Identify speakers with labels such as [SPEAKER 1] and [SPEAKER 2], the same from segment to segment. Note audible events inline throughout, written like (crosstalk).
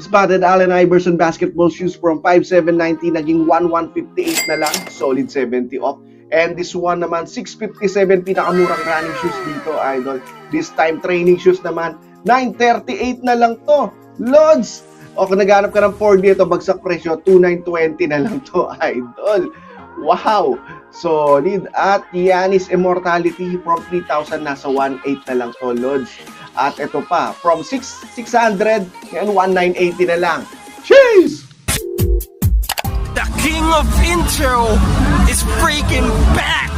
[SPEAKER 1] Spotted Allen Iverson basketball shoes from 5,790 naging 1,158 na lang. Solid 70 off. And this one naman, 657 pinakamurang running shoes dito, idol. This time, training shoes naman, 938 na lang to. Lods! O kung naghanap ka ng 4D, ito bagsak presyo, 2,920 na lang to, (laughs) idol. Wow! Solid. At Yanis Immortality from 3,000 nasa 1,800 na lang to, Lods. At ito pa, from 6, 600, ngayon 1,980 na lang. Cheese!
[SPEAKER 2] The king of intro is freaking back!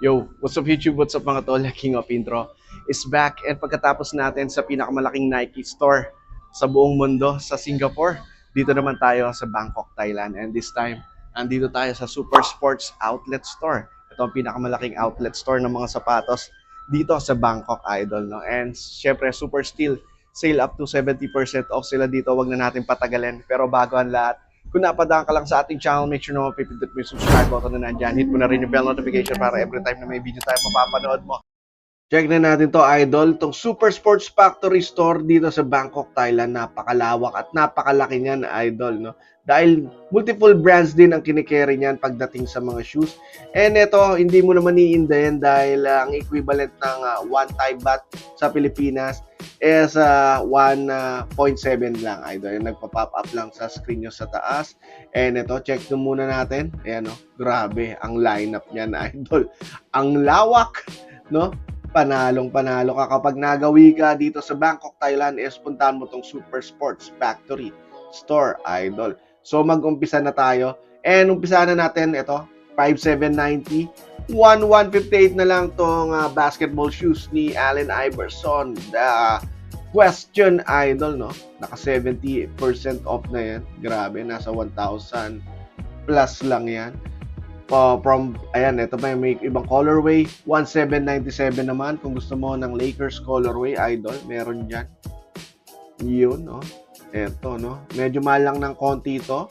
[SPEAKER 1] Yo, what's up YouTube? What's up mga tol? King of Intro is back and pagkatapos natin sa pinakamalaking Nike store sa buong mundo sa Singapore, dito naman tayo sa Bangkok, Thailand and this time, andito tayo sa Super Sports Outlet Store. Ito ang pinakamalaking outlet store ng mga sapatos dito sa Bangkok, Idol. No? And syempre, Super Steel, sale up to 70% off sila dito. Wag na natin patagalin. Pero bago ang lahat, kung napadaan ka lang sa ating channel, make sure na mapipindot mo yung subscribe button na nandyan. Hit mo na rin yung bell notification para every time na may video tayo mapapanood mo. Check na natin to idol, tong Super Sports Factory Store dito sa Bangkok, Thailand. Napakalawak at napakalaki niyan idol, no? Dahil multiple brands din ang kinikerry niyan pagdating sa mga shoes. And ito, hindi mo naman iindahin dahil ah, ang equivalent ng ah, one Thai baht sa Pilipinas is ah, 1.7 lang idol. Yung nagpa-pop up lang sa screen nyo sa taas. And ito, check nyo muna natin. Ayan, no? Grabe, ang lineup niyan (laughs) idol. Ang lawak, no? Panalong panalo ka kapag nagawi ka dito sa Bangkok, Thailand is puntahan mo tong Super Sports Factory Store, idol. So mag-umpisa na tayo. And umpisa na natin ito, 5790 1158 na lang tong ah, basketball shoes ni Allen Iverson. The question idol, no? Naka 70% off na yan. Grabe, nasa 1,000 plus lang yan. Uh, from, ayan, ito yung may ibang colorway. 1797 naman. Kung gusto mo ng Lakers colorway, idol, meron dyan. Yun, no? Eto, no? Medyo mahal lang ng konti ito.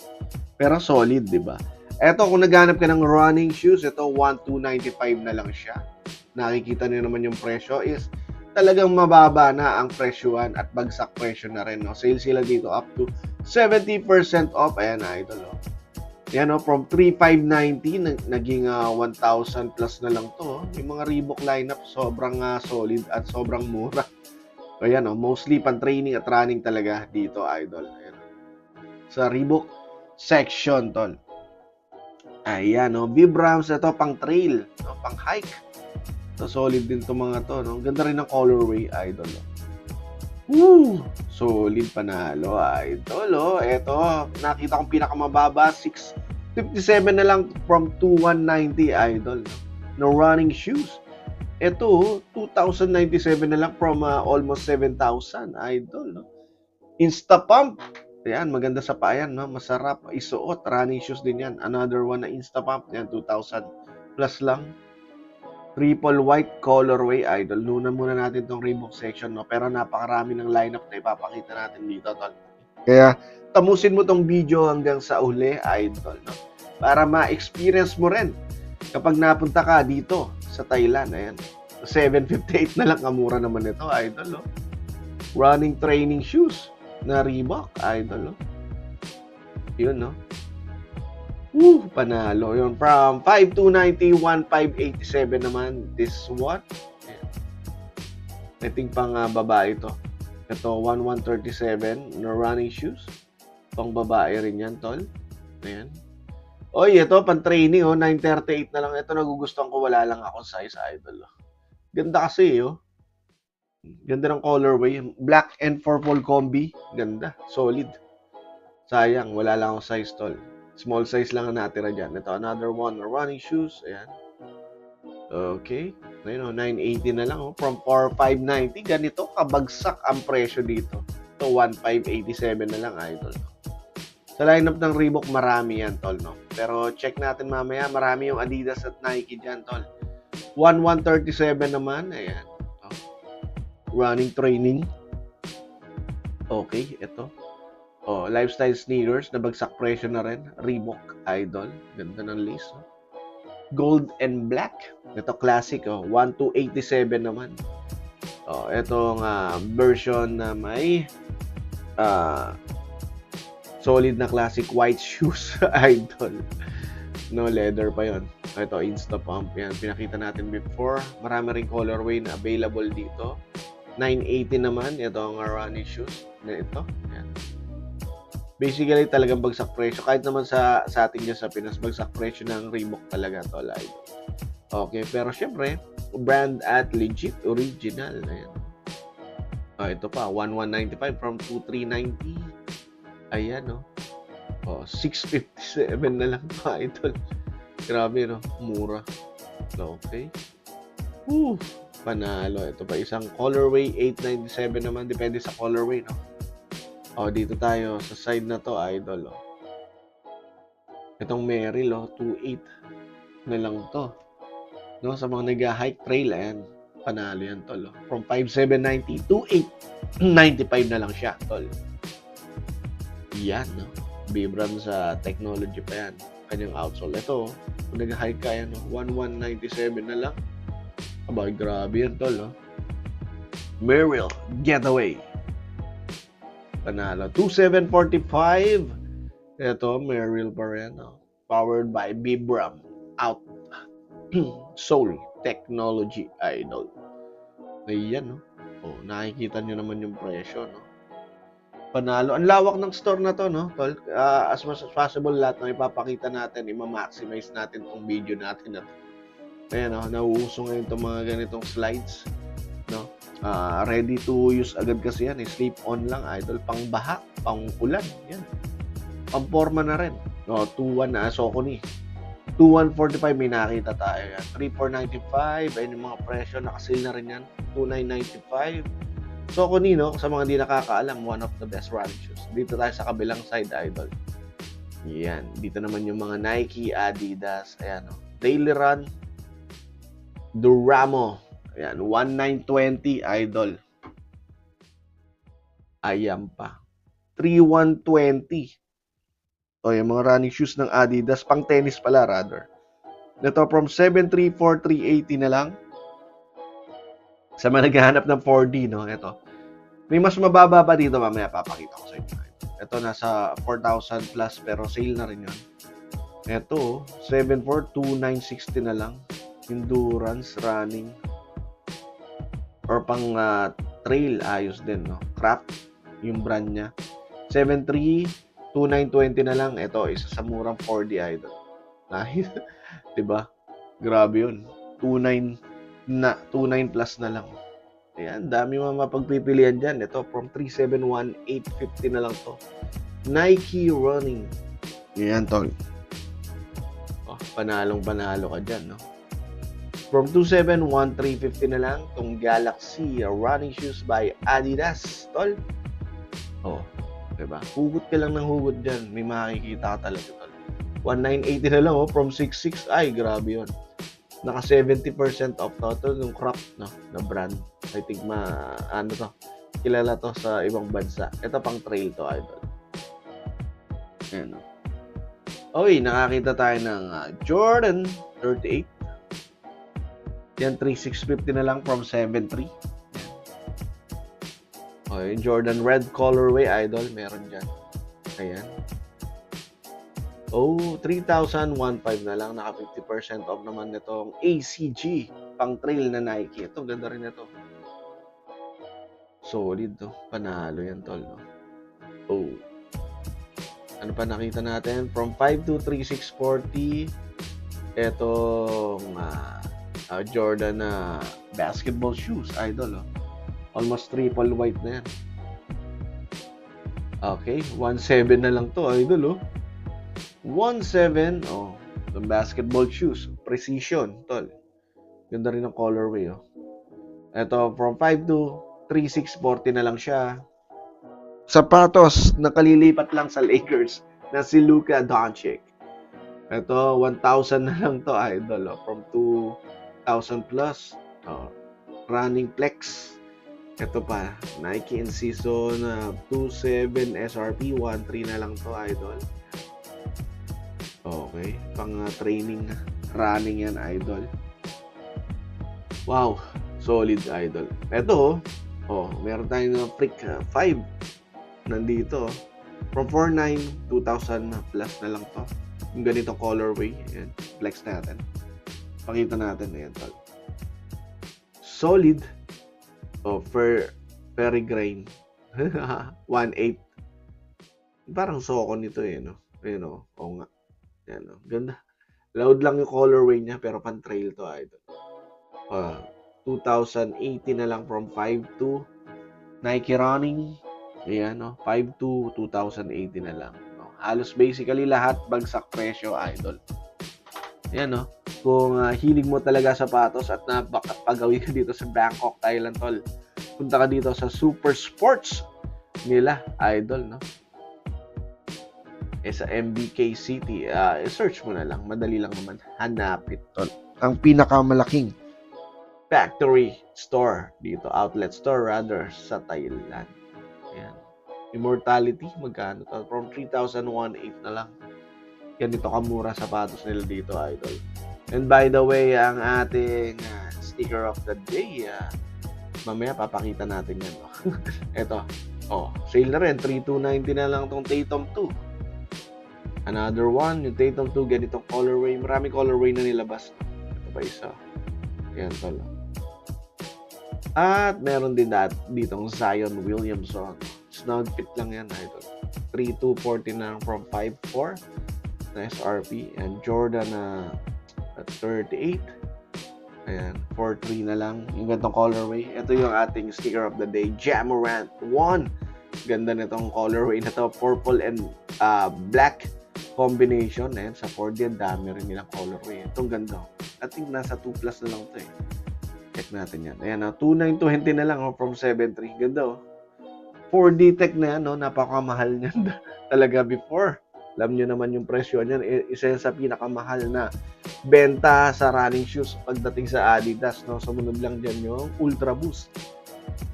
[SPEAKER 1] Pero solid, di ba? Eto, kung naghanap ka ng running shoes, ito 1295 na lang siya. Nakikita niyo naman yung presyo is talagang mababa na ang presyuan at bagsak presyo na rin. No? Sale sila dito up to 70% off. Ayan, idol. Oh. Yan, oh, from 3,590, nag- naging ah, 1,000 plus na lang to. oh. Yung mga Reebok lineup, sobrang ah, solid at sobrang mura. So, yan, oh, mostly pan-training at running talaga dito, idol. Ayan. Sa Reebok section, tol. Ayan, oh, Vibrams, ito, pang trail, no, pang hike. So, solid din to mga to, no? Ganda rin ng colorway, idol. Oh. Woo! Solid panalo, idol. Oh. Ito, nakita kong pinakamababa, 657 na lang from 2190, idol. No, running shoes. Ito, 2,097 na lang from uh, almost 7,000, idol. No? Instapump. Ayan, maganda sa payan, no? Masarap isuot. Running shoes din yan. Another one na Instapump. Yan, 2,000 plus lang. Triple white colorway idol. Lunan muna natin tong Reebok section, no? Pero napakarami ng lineup na ipapakita natin dito, tol. Kaya, tamusin mo tong video hanggang sa uli, idol, no? Para ma-experience mo rin kapag napunta ka dito sa Thailand. Ayan. 758 na lang kamura naman ito, idol, no? Running training shoes na Reebok, idol, no? Yun, no? Woo, panalo. Yun, from 5290, 1587 naman. This one. Ayan. Neting pang uh, babae ito. Ito, 1137 na running shoes. Pang babae rin yan, tol. Ayan. Oy, ito, pang training, oh, 938 na lang. Ito, nagugustuhan ko, wala lang ako size idol. Oh. Ganda kasi, oh. Ganda ng colorway. Black and purple combi. Ganda. Solid. Sayang, wala lang akong size, tol. Small size lang ang natira dyan. Ito, another one. Running shoes. Ayan. Okay. Ayun, oh, 980 na lang. Oh. From 4590, ganito kabagsak ang presyo dito. Ito, 1587 na lang, idol. Sa lineup ng Reebok, marami yan, tol, no? Pero check natin mamaya, marami yung Adidas at Nike dyan, tol. 1137 naman, ayan. Oh. Running training. Okay, ito. Oh, lifestyle sneakers, nabagsak presyo na rin. Reebok Idol. Ganda ng lace. Oh. Gold and black. Ito classic, oh. 1287 naman. Oh, itong ah, version na may ah, solid na classic white shoes (laughs) idol. No leather pa yon. Ito Insta Pump yan. Pinakita natin before. Marami ring colorway na available dito. 980 naman. Ito ang Arani shoes na ito. Yan. Basically talagang bagsak presyo. Kahit naman sa sa atin dyan sa Pinas, bagsak presyo ng Reebok talaga to live. Okay, pero syempre, brand at legit, original. Ayan. Oh, ito pa, 1195 from 2390. Ayan, no. Oh, 657 na lang pa, idol. Grabe, no. Mura. Okay. Woo! Panalo. Ito pa, isang colorway, 897 naman. Depende sa colorway, no. Oh, dito tayo sa side na to, idol, oh. Itong Meryl, oh, 28 na lang to. No, sa mga nag-hike trail, ayan, panalo yan, tol. oh. From 5,790 to 895 na lang siya, tol. Yan, no? Vibram sa technology pa yan. Kanyang outsole. Ito, kung nag-hike ka yan, no? 1197 na lang. Aba, grabe yan, tol, oh. Meryl, getaway. Panalo. 2745. Ito, rin, oh. Powered by Vibram. Out. (clears throat) Soul Technology Idol. Ayan, no? Oh, nakikita nyo naman yung presyo, no? Panalo. Ang lawak ng store na to, no? Tol, Ah, as much as possible, lahat ng ipapakita natin, ima-maximize natin tong video natin na to. Ayan, no? Nauuso ngayon itong mga ganitong slides, no? Ah, ready to use agad kasi yan. eh. Sleep on lang, idol. Pang baha, pang ulan. Yan. Pang forma na rin. No, 2-1 na Soko ni. 2145 may nakita tayo yan. 3495 ayun yung mga presyo nakasil na rin yan. 2995 So kung nino, sa mga di nakakaalam, one of the best running shoes. Dito tayo sa kabilang side, idol. Yan. Dito naman yung mga Nike, Adidas, ayan o. Daily Run, Duramo. Ayan, 1920, idol. Ayan pa. 3120. O, yung mga running shoes ng Adidas, pang tennis pala, rather. Ito, from 734, 380 na lang. Sa mga naghahanap ng 4D, no? Ito. May mas mababa pa dito, mamaya papakita ko sa inyo. Ito, nasa 4,000 plus, pero sale na rin yun. Ito, 742,960 na lang. Endurance, running, or pang ah, trail, ayos din, no? Craft, yung brand niya. 73, 2920 na lang. Ito, isa sa murang 4D idol. Nice. (laughs) 'Di ba? Grabe 'yun. 29 na 29 plus na lang. Ayan, dami mga mapagpipilian diyan. Ito from 371 850 na lang 'to. Nike Running. Ayan, tol. Oh, panalong panalo ka diyan, no? From 271 350 na lang tong Galaxy running shoes by Adidas, tol. Oh, 'di ba? Hugot ka lang ng hugot diyan, may makikita ka talaga, tol. 1980 na lang oh, from 66. Ay, grabe 'yon. Naka 70% off to. Ito yung crop no, na brand. I think ma ano to, kilala to sa ibang bansa. Ito pang trail to, idol. Ayan. oh. Oy, nakakita tayo ng ah, Jordan 38. Yan, 3650 na lang from 73. Oh, yung Jordan Red Colorway Idol, meron dyan. Ayan. Oh, 3,015 na lang. Naka 50% off naman nitong ACG. Pang trail na Nike. Ito, ganda rin ito. Solid to. Panalo yan, tol. No? Oh. Ano pa nakita natin? From 5 to 3640. Etong ah, ah, Jordan na basketball shoes. Idol, oh. Almost triple white na yan. Okay, 1.7 na lang to, idol, oh. 1.7, oh. Yung basketball shoes. Precision, tol. Ganda rin ng colorway, oh. Ito, from 5 to 3.640 na lang siya. Sapatos, nakalilipat lang sa Lakers na si Luka Doncic. Ito, 1,000 na lang to, idol, oh. From 2,000 plus. Oh. Running Flex. Ito pa, Nike in season uh, 27 SRP 13 na lang to, idol. Okay, pang uh, training (laughs) running yan, idol. Wow, solid idol. Ito, oh, meron tayong uh, Freak 5 nandito. oh. From 49, 2,000 plus na lang to. Yung ganitong colorway. Ayan, flex natin. Pakita natin. Ayan, tol. Solid. Oh, fer, Peregrine. (laughs) 1.8. Parang soko nito eh, no? Ayan o. Oo nga. Ayan o. Ganda. Loud lang yung colorway niya, pero pan trail to, idol. Ah, 2080 na lang from 5 Nike Running. Ayan, no? 5 to 2080 na lang. No? Halos basically lahat bagsak presyo, idol. Ayan, no? Kung ah, hilig mo talaga sa sapatos at napakapagawi ka dito sa Bangkok, Thailand, tol, punta ka dito sa Super Sports nila, idol, no? Eh, sa MBK City, ah, search mo na lang. Madali lang naman hanapin, tol. Ang pinakamalaking factory store dito, outlet store rather, sa Thailand. Ayan. Immortality, magkano to? From 3,001.8 na lang. Ganito kamura sapatos nila dito, idol. And by the way, ang ating ah, sticker of the day, ah, mamaya papakita natin yan. Ito, (laughs) oh, sale na rin. 3,290 na lang tong Tatum 2. Another one, yung Tatum 2, ganitong colorway. Marami colorway na nilabas. Ito pa isa. Yan tol. At meron din dat ditong Zion Williamson. Snug fit lang yan, idol. 3,240 na lang from 5,4 na SRP. And Jordan na at 38. Ayan, 4-3 na lang. Yung gantong colorway. Ito yung ating sticker of the day, Jamorant 1. Ganda nitong colorway na to. Purple and uh, black combination. Ayan, sa 4D, ang dami rin nilang colorway. Itong ganda. I think nasa 2 plus na lang to eh. Check natin yan. Ayan, uh, 2,920 na lang oh, from 7.3. Ganda oh. 4D Tech na yan, no? napakamahal niyan (laughs) talaga before. Alam nyo naman yung presyo niyan. Isa yan sa pinakamahal na benta sa running shoes pagdating sa Adidas. No? Sumunod lang dyan yung Ultra Boost.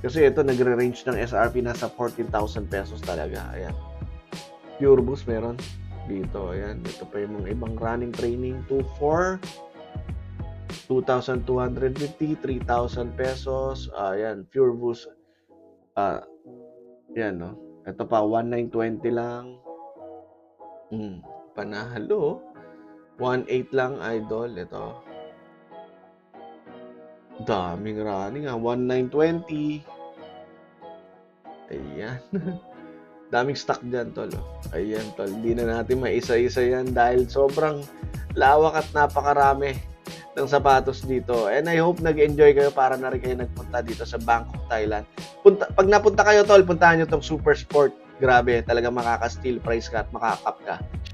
[SPEAKER 1] Kasi ito nagre-range ng SRP nasa 14,000 pesos talaga. Ayan. Pure Boost meron dito. Ayan. Ito pa yung mga ibang running training. 2.4 2,250, 3,000 pesos. Ayan, Pure Boost. Ah, yan, no? Ito pa, 1,920 lang. Hmm, panalo. 1,8 lang, idol. Ito. Daming running, ah. 1,920. Ayan. (laughs) Daming stock dyan, tol. oh. Ayan, tol. Hindi na natin maisa-isa yan dahil sobrang lawak at napakarami ng sapatos dito. And I hope nag-enjoy kayo para na rin kayo nagpunta dito sa Bangkok, Thailand. Punta, pag napunta kayo, tol, puntahan nyo tong Super Sport. Grabe, talaga makaka-steal price ka at makakap ka.